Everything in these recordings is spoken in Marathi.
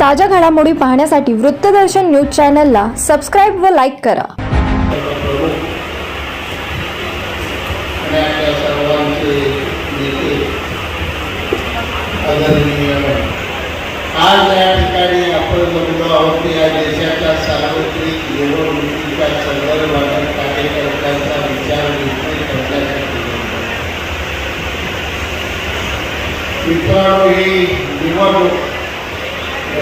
ताज्या घडामोडी पाहण्यासाठी वृत्तदर्शन न्यूज चॅनलला सबस्क्राईब व लाईक करा. आज या ठिकाणी आपण बघलो आहोत या देशाच्या सार्वत्रिक निवडणुकीच्या संदर्भात कार्यकर्त्यांचा विचार विनिमय करण्यासाठी मित्रांनो ही निवडणूक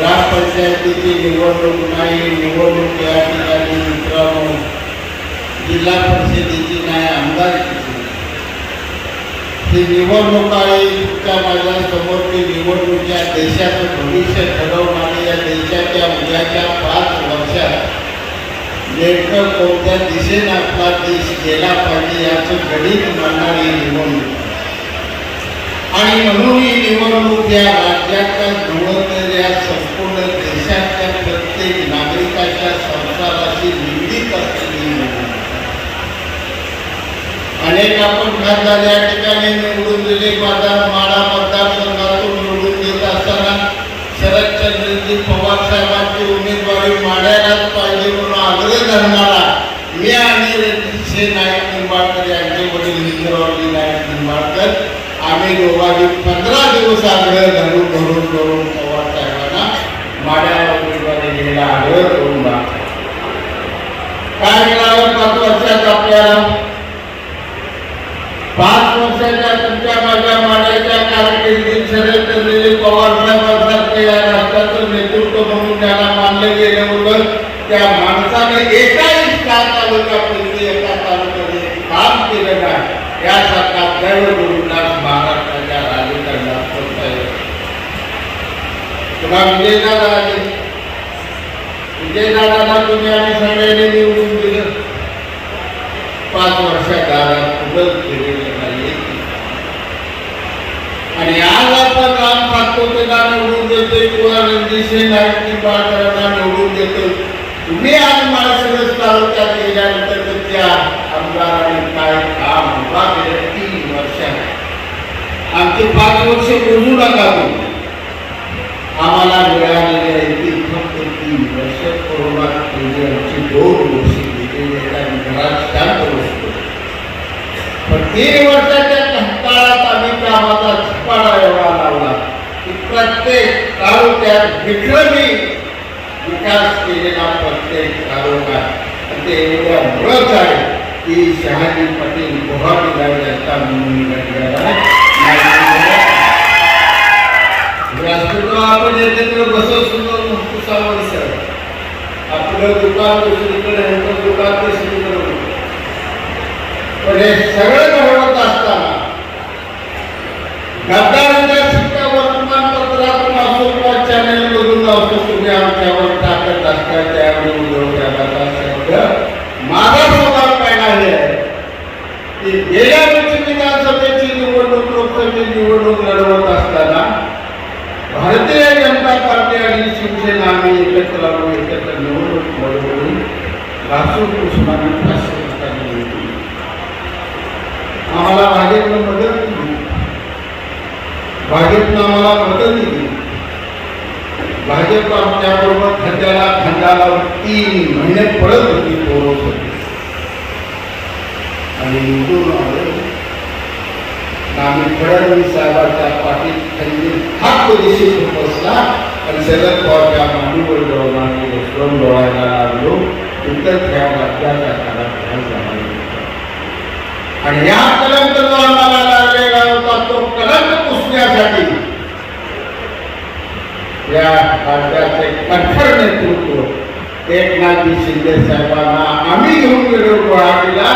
ग्रामपंचायतीची निवडणूक नाही निवडणूक या ठिकाणी मित्रांनो जिल्हा परिषदेची नाही आमदारकीची ही निवडणूक आहे इतका माझ्या समोरची निवडणूक या देशाचं भविष्य ठरवणारी या देशाच्या उद्याच्या पाच वर्षात नेमकं कोणत्या दिशेने आपला देश गेला पाहिजे याचं गणित मांडणारी निवडणूक. आणि म्हणून ही निवडणूक या राज्याच्या नव्वद या संपूर्ण देशाच्या प्रत्येक नागरिकाच्या संसाराशी निगडीत असलेली निवडणूक. अनेक आपण खासदार या ठिकाणी निवडून दिले मतदार माडा मतदारसंघातून निवडून देत असताना शरदचंद्रजी पवार साहेबांची उमेदवारी माडायलाच पाहिजे म्हणून आग्रह धरणारा मी आणि रणजितसिंह नाईक निंबाळकर यांचे वडील हिंदरावजी नाईक आम्ही दोघांनी पंधरा दिवस आग्रह धरून धरून धरून पवार साहेबांना माड्याला उमेदवारी आग्रह करून दाखवला काय मिळालं पाच वर्षात आपल्याला पाच वर्षाच्या तुमच्या माझ्या माड्याच्या कारकिर्दीत शरदचंद्रजी पवार साहेबांसारखे या राष्ट्राचं नेतृत्व म्हणून त्याला मानलं गेलं होतं त्या माणसाने एकाही स्टार तालुक्यामध्ये एका तालुक्याने काम केलं नाही यासारखा दैव गुरुदास महाराष्ट्राच्या राजकारणात करता येतो तुला विजयदादा आले विजयदादाला तुम्ही सगळ्यांनी निवडून दिलं पाच वर्षात दारात नाही आणि आज आपण राम सातपुतेला निवडून देतोय किंवा निंबाळकरांना निवडून देतोय. तुम्ही आज तालुक्यात गेल्यानंतर तुमच्या आमदारांनी काय काम उभा केलं तीन वर्षात. आमचे पाच वर्ष बोलू नका तुम्ही. आम्हाला मिळालेले आहे ती फक्त तीन वर्ष म्हणजे आमची दोन वर्ष गेलेली घरात शांत बसतो. पण तीन वर्षाच्या काळात आम्ही कामाचा झपाटा एवढा लावला की प्रत्येक तालुक्यात विक्रमी विकास केलेला प्रत्येक तालुका ते एवढ्या मुळच आहे की शहाजी पाटील गुहाटीला यांचा म्हणून घडलेला आहे. आपण एकत्र सुद्धा नसतो सर. आपलं दुकान दुसरीकडे दुकान दुसरीकडे पण हे सगळं घडवत असताना शिक्का वर्तमानपत्रातून असो किंवा चॅनेल असो तुम्ही आमच्यावर टाकत असता त्यावेळी उद्धव शब्द माझा काय आहे. की गेल्या वर्षी विधानसभेची निवडणूक लोकसभेची निवडणूक लढवत असताना भारतीय जनता पार्टी आणि शिवसेना आम्ही एकत्र आलो एकत्र निवडणूक लढवली रासूर उस्मानी फाशी आम्हाला भाजपनं मदत दिली भाजपनं आम्हाला मदत दिली भाजप आमच्याबरोबर खंड्याला खंडाला तीन महिने पडत होती पोरत होती. आणि निवडून आलो आम्ही फडणवीस साहेबांच्या पाठीत खंडी हात. दिवशी बसला आणि शरद पवारच्या मांडीवर जाऊन आम्ही बसवून डोळायला लागलो. इतर त्या राज्याच्या आणि या कलंक जो आम्हाला लागलेला होता तो कलंक पुसण्यासाठी. या राज्याचे कठोर नेतृत्व एकनाथजी शिंदे साहेबांना आम्ही घेऊन गेलो गुवाहाटीला.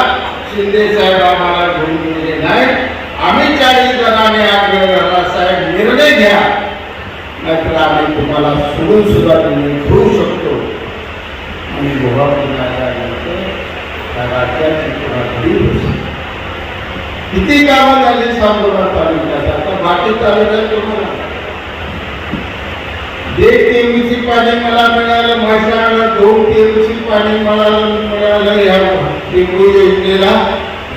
शिंदे साहेब आम्हाला घेऊन गेले नाही आम्ही चाळीस जणांनी आग्रह धरला साहेब निर्णय घ्या. नाहीतर आम्ही तुम्हाला सोडून सुद्धा तुम्ही घेऊ शकतो. आणि गुवाहाटीला आल्यानंतर त्या राज्याची पुन्हा घरी बसली. किती कामं झाली सांगोला तालुक्यात? आता बाकी तालुक्यात तुम्हाला एक टीएमसी पाणी मला मिळालं म्हैसाळला दोन टीएमसी पाणी मला मिळालं या टेंबू योजनेला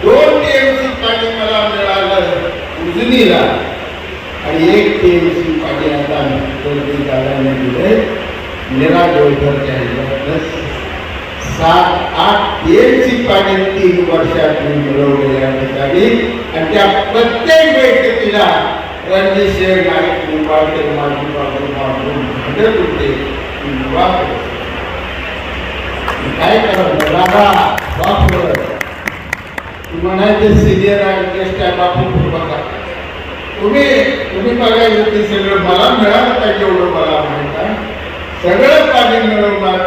दोन टीएमसी पाणी मला मिळालं उजनीला. आणि एक टीएमसी पाणी आता गर्दी झाल्याने दिले. मेरा गोलघरच्या सात आठ एकची पाणी तीन वर्षात मी मिळवलेल्या ठिकाणी आणि त्या प्रत्येक बैठकीला रणजित शेख नाईक निंबाळकर माजी बाबू मागून भांडत होते. की काय करा दादा बाप म्हणायचे सिनियर आर्टिस्ट आहे बापू बघा. तुम्ही तुम्ही बघायचं ते सगळं मला मिळालं पाहिजे एवढं मला माहीत आहे. सगळं पाणी मिळवणार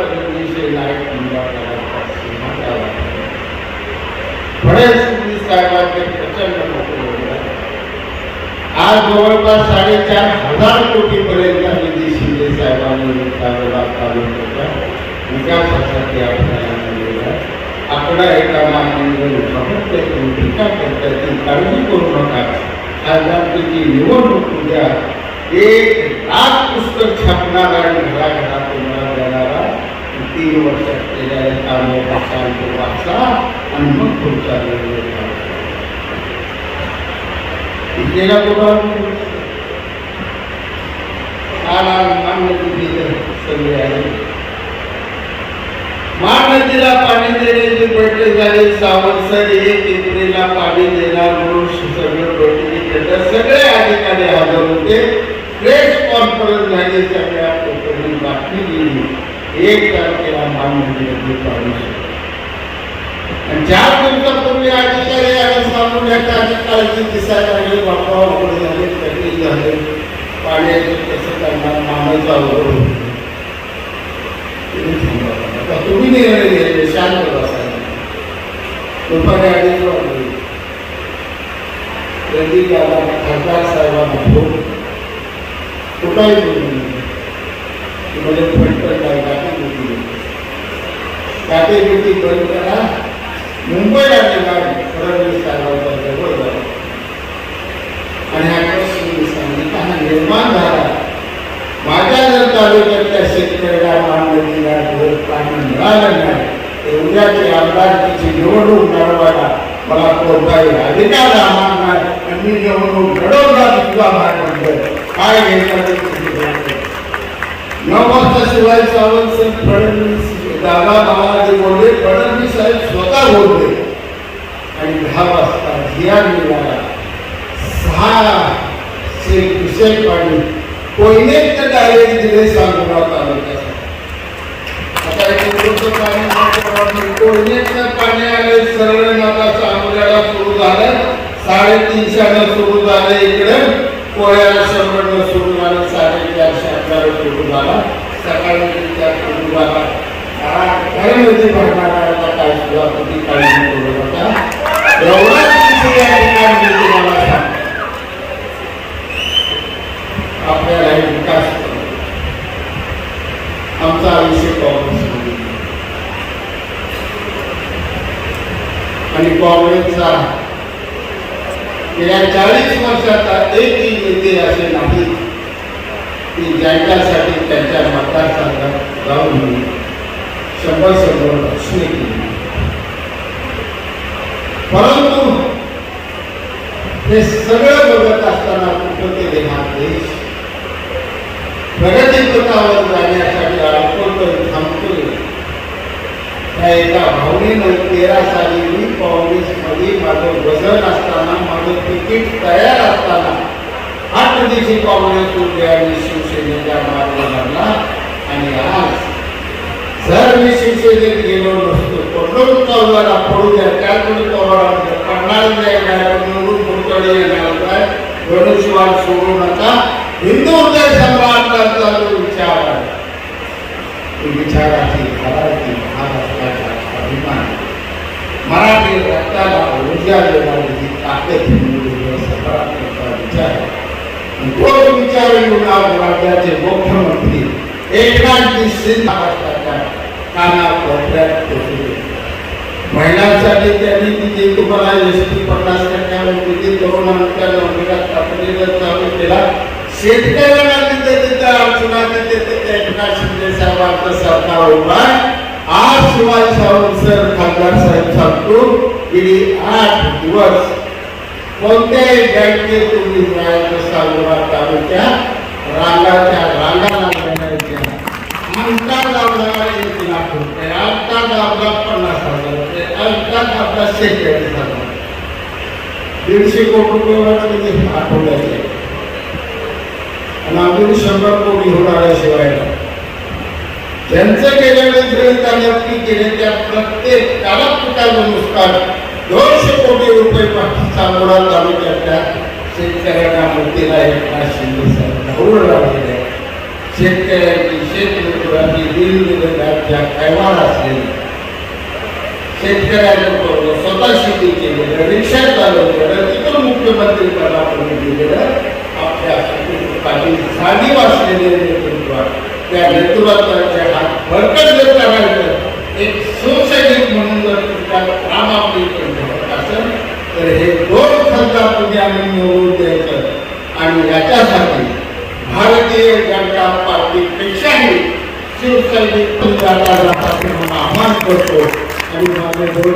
साहेबांचे प्रचंड मोठे आज जवळपास साडेचार हजार कोटी पर्यंत निधी शिंदे साहेबांनी विकासाला तालुक्याच्या विकासासाठी आपल्याला एका मान्य टीका करता ती काळजी करू नका. खासदारकीची निवडणूक उद्या एक लाख पुस्तक छापणार आणि घराघरात तीन वर्षात असलेल्या कामाचा वाचा आणि मग पुढचा निर्णय सगळे आहे नदीला पाणी देण्याची बैठक झाली सर एक एप्रिलला पाणी देणार म्हणून सगळं सगळे अधिकारी हजर होते. प्रेस कॉन्फरन्स झाली सगळ्या बातमी दिली. एक तारखेला मान नदीमध्ये पाणी सुरू. आणि चार दिवसापूर्वी अधिकारी आणि सांगून आधी काळजी दिसायला लागली वापरावर पुढे झाले कधी झाले पाण्याचं कसं करणार मानाचा अवघड. आता तुम्ही निर्णय घ्यायचे शांत बसायला दुपारी अडीच वाजले कधी गेला खासदार साहेबांना फ़ोन कुठाही तुम्ही गाठी होती बंद करा मुंबईला निघाली फडणवीस साहेबांच्या जवळ जाऊ आणि हा निर्माण झाला. माझ्या जर तालुक्यातल्या शेतकऱ्याला मानवतीला जर पाणी मिळालं नाही तर उद्याची आमदारकीची निवडणूक लढवायला मला कोणताही अधिकार राहणार नाही. आणि मी निवडणूक लढवला सुद्धा माझ्याकडे म्हणजे काय घ्यायचं न फक्त शिवाय सावंत सर फडणवीस दादा मला जे बोलले फडणवीस साहेब स्वतः बोलले. आणि दहा वाजता धिया मिळाला सहा से विषय पाणी. कोयनेत डायरेक्ट दिले सांगोला तालुक्यात. आता एक पाणी पाणी आले सरळ नाला सांगोल्याला सुरू झालं. साडेतीनशेला सुरू झालं इकडे. कोळ्याला शंभरनं सुरू झालं साडेचारशे अकरा सुरू झाला. सकाळी त्या सुरू झाला. आमचा आयुष्य काँग्रेसमध्ये आणि काँग्रेसचा गेल्या चाळीस वर्षाचा एकही नेते असे नाही की ज्यांच्यासाठी त्यांच्या मतदारसंघात जाऊन शंभर शंभर भाषणे केली परंतु हे सगळं बघत असताना कुठं ते हा देश प्रगतीपथावर जाण्यासाठी अडकवतोय थांबतोय त्या एका भावनेनं तेरा साली मी काँग्रेसमध्ये माझं वज़न असताना माझं तिकीट तयार असताना आठ दिवशी काँग्रेस उद्या आणि शिवसेनेच्या मार्ग लागला गणेशवाद सोडू नका हिंदू हृदय सम्राटांचा जो विचार आहे तो विचाराची खराची महाराष्ट्राचा अभिमान मराठी रक्ताला ऊर्जा देणारी ही ताकद हिंदू हृदय सम्राटांचा विचार आहे. आणि तोच विचार घेऊन आज राज्याचे मुख्यमंत्री एकनाथजी शिंदे महाराष्ट्राच्या महिलांसाठी त्यांनी तिथे तुम्हाला एस टी पन्नास टक्क्यावर किती तरुणांच्या नोकरीला तातडीनं चालू केला. शेतकऱ्यांना तिथे तिथे अडचणा तिथे तिथे एकनाथ शिंदे साहेबांचं सरकार उभा आज शिवाजी सावंत सर खासदार साहेब सांगतो गेली आठ दिवस कोणत्याही बँकेत तुम्ही मिळायचं सांगोला तालुक्यात रांगाच्या रांगा लागलेल्या आहेत आमचा दाबला एक लाख रुपये आमचा दाबला पन्नास हजार. रुपये आमचा दाबला शेहेचाळीस हजार दीडशे कोटी रुपये वाटले आठवड्याचे आणि अजून शंभर कोटी होणार आहे ज्यांचं केल्यानंतर त्यांनी केले त्या प्रत्येक कालापिकाचं नुकसान दोनशे कोटी रुपये पाठीचा मोडा तालुक्यातल्या शेतकऱ्यांना मोठीला एक शिंदे साहेब लागलेले आहे. शेतकऱ्यांची शेतमजुरांची दिनदिनच्या कैवार असलेली? शेतकऱ्यांचं स्वतः शेती केलेलं रिक्षा चालवलेलं तिथं मुख्यमंत्री पदापर्यंत गेलेलं आपल्या पाटील जाणीव असलेले नेतृत्व त्या नेतृत्वाचे हात भरकट जर करायचं. एक सुसैनिक म्हणून जर तुमच्या काम आपली असेल तर हे दोन खासदार तुम्ही आम्ही निवडून द्यायचं. आणि याच्यासाठी भारतीय जनता शिवसैनिक आव्हान करतो. आणि माझे दोन